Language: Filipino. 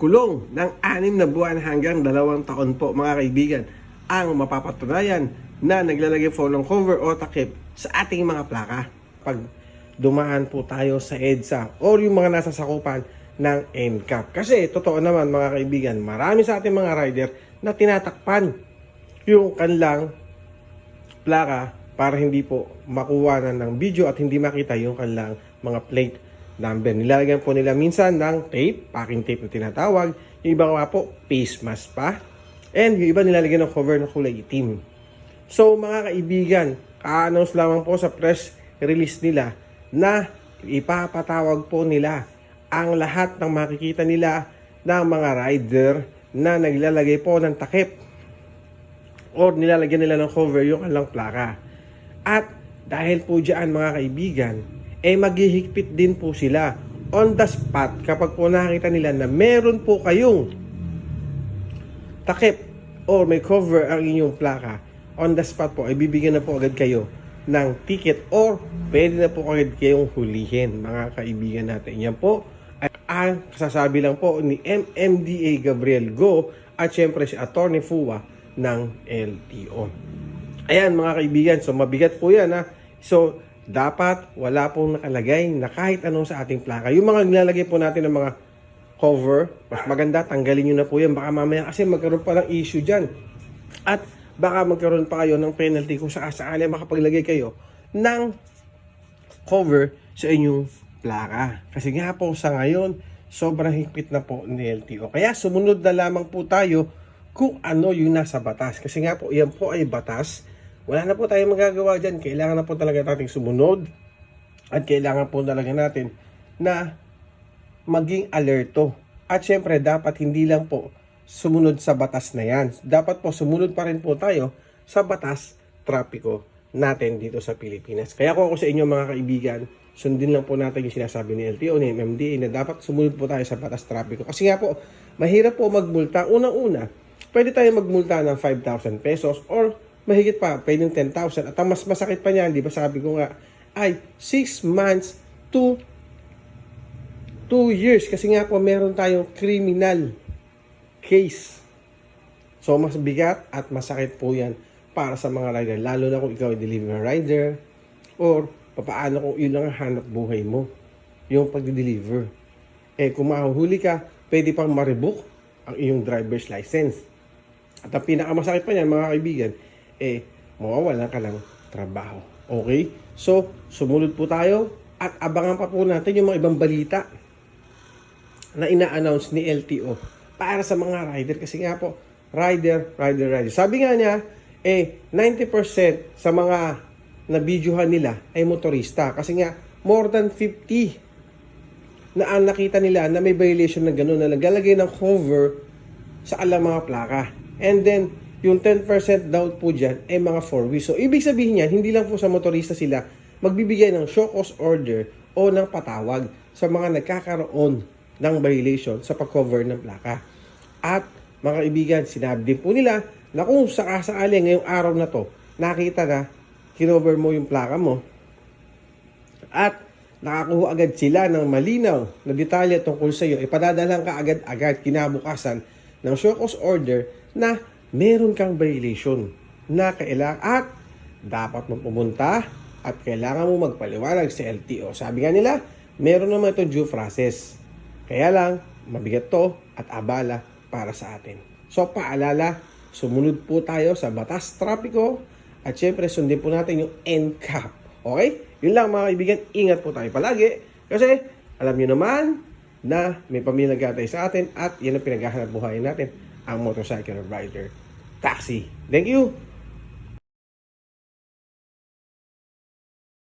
kulong ng anim na buwan hanggang dalawang taon po mga kaibigan ang mapapatunayan na naglalagay ng cover o takip sa ating mga plaka. Pag dumaan po tayo sa EDSA or yung mga nasa sakupan ng NCAP. Kasi totoo naman mga kaibigan, marami sa ating mga rider na tinatakpan yung kanilang plaka para hindi po makuha na ng video at hindi makita yung kanilang mga plate number. Nilalagyan po nila minsan ng tape, packing tape na tinatawag. Yung iba nga po, face mask pa. And yung iba nilalagyan ng cover na kulay itim. So mga kaibigan, ka-announce lamang po sa press release nila na ipapatawag po nila ang lahat ng makikita nila ng mga rider na naglalagay po ng takip or nilalagyan nila ng cover yung kanilang plaka. At dahil po dyan mga kaibigan, eh maghihigpit din po sila on the spot kapag po nakita nila na meron po kayong takip or may cover ang inyong plaka, on the spot po, ay bibigyan na po agad kayo ng ticket or pwede na po agad kayong hulihin mga kaibigan natin. Yan po ay ang kasasabi lang po ni MMDA Gabriel Go at syempre si Attorney Fuwa ng LTO. Ayan mga kaibigan, so mabigat po yan ha. So dapat wala pong nakalagay na kahit anong sa ating plaka. Yung mga nilalagay po natin ng mga cover, mas maganda tanggalin nyo na po yan. Baka mamaya kasi magkaroon pa ng issue dyan. At baka magkaroon pa kayo ng penalty kung sakasakali makapaglagay kayo ng cover sa inyong plaka. Kasi nga po sa ngayon, sobrang higpit na po ni LTO. Kaya sumunod na lamang po tayo kung ano yung nasa batas. Kasi nga po, yan po ay batas. Wala na po tayong magagawa dyan. Kailangan na po talaga nating sumunod. At kailangan po talaga natin na maging alerto. At syempre, dapat hindi lang po sumunod sa batas na yan. Dapat po sumunod pa rin po tayo sa batas trapiko natin dito sa Pilipinas. Kaya kung ako sa inyo mga kaibigan, sundin lang po natin yung sinasabi ni LTO, ni MMDA na dapat sumunod po tayo sa batas trapiko. Kasi nga po, mahirap po magmulta. Unang-una, pwede tayo magmulta ng 5,000 pesos or mahigit pa, pwedeng 10,000. At ang mas masakit pa niyan, di ba sabi ko nga, ay 6 months to 2 years. Kasi nga po, meron tayong criminal case. So, mas bigat at masakit po yan para sa mga rider. Lalo na kung ikaw ay delivery rider or papaano kung yun lang ang hanap buhay mo. Yung pag-deliver. Eh, kung mahuhuli ka, pwede pang maribook ang iyong driver's license. At ang pinakamasakit pa niyan, mga kaibigan, eh, mawawalan ka ng trabaho. Okay? So, sumunod po tayo at abangan pa po natin yung mga ibang balita na ina-announce ni LTO para sa mga rider. Kasi nga po, rider, rider, rider. Sabi nga niya, eh, 90% sa mga nabidyohan nila ay motorista. Kasi nga, more than 50 na ang nakita nila na may violation na gano'n na naglalagay ng cover sa alam mga plaka. And then, yung 10% daw po dyan ay mga 4 wheels. So, ibig sabihin niyan, hindi lang po sa motorista sila magbibigay ng show cause order o ng patawag sa mga nagkakaroon ng violation sa pag-cover ng plaka. At mga kaibigan, sinabi din po nila na kung sakasakali ngayong araw na to, nakita na, kinover mo yung plaka mo, at nakakuha agad sila ng malinaw na detalye tungkol sa iyo, ipadadalang ka agad-agad kinabukasan ng show cause order na meron kang violation na kailangan at dapat mo pumunta at kailangan mo magpaliwanag sa LTO. Sabi nga nila, meron naman itong due process. Kaya lang, mabigat to at abala para sa atin. So paalala, sumunod po tayo sa batas trapiko at syempre sundin po natin yung NCAP. Okay? Yun lang mga kaibigan, ingat po tayo palagi kasi alam nyo naman na may pamilya sa atin at yan ang pinaghahanap buhayin natin, ang motorcycle rider taxi. Thank you!